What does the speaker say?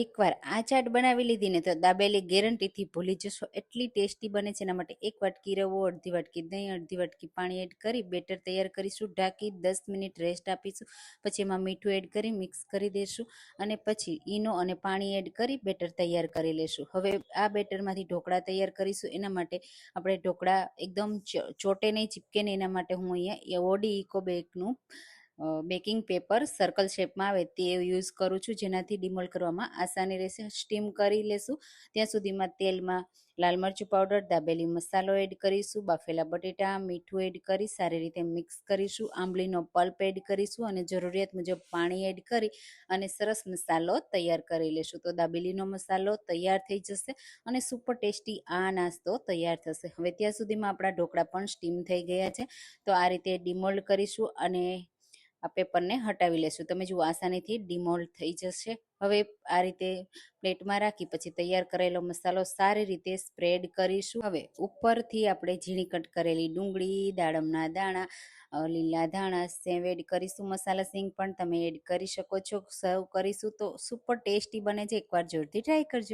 એકવાર આ ચાટ બનાવી લીધી ને તો દાબેલી ગેરંટીથી ભૂલી જશો. એટલી ટેસ્ટી બને છે એના માટે એક વાટકી રવો, અડધી વાટકી દહીં, અડધી વાટકી પાણી એડ કરી બેટર તૈયાર કરીશું. ઢાંકી દસ મિનિટ રેસ્ટ આપીશું. પછી એમાં મીઠું એડ કરી મિક્સ કરી દઈશું અને પછી ઈનો અને પાણી એડ કરી બેટર તૈયાર કરી લેશું. હવે આ બેટરમાંથી ઢોકળા તૈયાર કરીશું. એના માટે આપણે ઢોકળા એકદમ ચોટે નહીં, ચીપકે નહીં. એના માટે હું અહીંયા ઓડી ઇકો બેગનું બેકિંગ પેપર સર્કલ શેપમાં આવે તે યુઝ કરું છું. જેનાથી ડિમોલ કરવામાં આસાની રહેશે. સ્ટીમ કરી લેશું. ત્યાં સુધીમાં તેલમાં લાલ મરચું પાવડર, દાબેલી મસાલો એડ કરીશું, બાફેલા બટેટા, મીઠું એડ કરી સારી રીતે મિક્સ કરીશું, આંબલીનો પલ્પ એડ કરીશું અને જરૂરિયાત મુજબ પાણી એડ કરી અને સરસ મસાલો તૈયાર કરી લેશું. તો દાબેલીનો મસાલો તૈયાર થઈ જશે અને સુપર ટેસ્ટી આ નાસ્તો તૈયાર થશે. હવે ત્યાં સુધીમાં આપણા ઢોકળા પણ સ્ટીમ થઈ ગયા છે. તો આ રીતે ડિમોલ્ડ કરીશું અને આ પેપરને હટાવી લેશું. તમે જુઓ, આસાનીથી ડિમોલ્ડ થઈ જશે. હવે આ રીતે પ્લેટમાં રાખી, પછી તૈયાર કરેલો મસાલો સારી રીતે સ્પ્રેડ કરીશું. હવે ઉપરથી આપણે ઝીણી કટ કરેલી ડુંગળી, દાડમના દાણા લીલા ધાણા સેવ એડ કરીશું. મસાલા સિંગ પણ તમે એડ કરી શકો છો. સર્વ કરીશું તો સુપર ટેસ્ટી બને છે. એકવાર જોરથી ટ્રાય કરજો.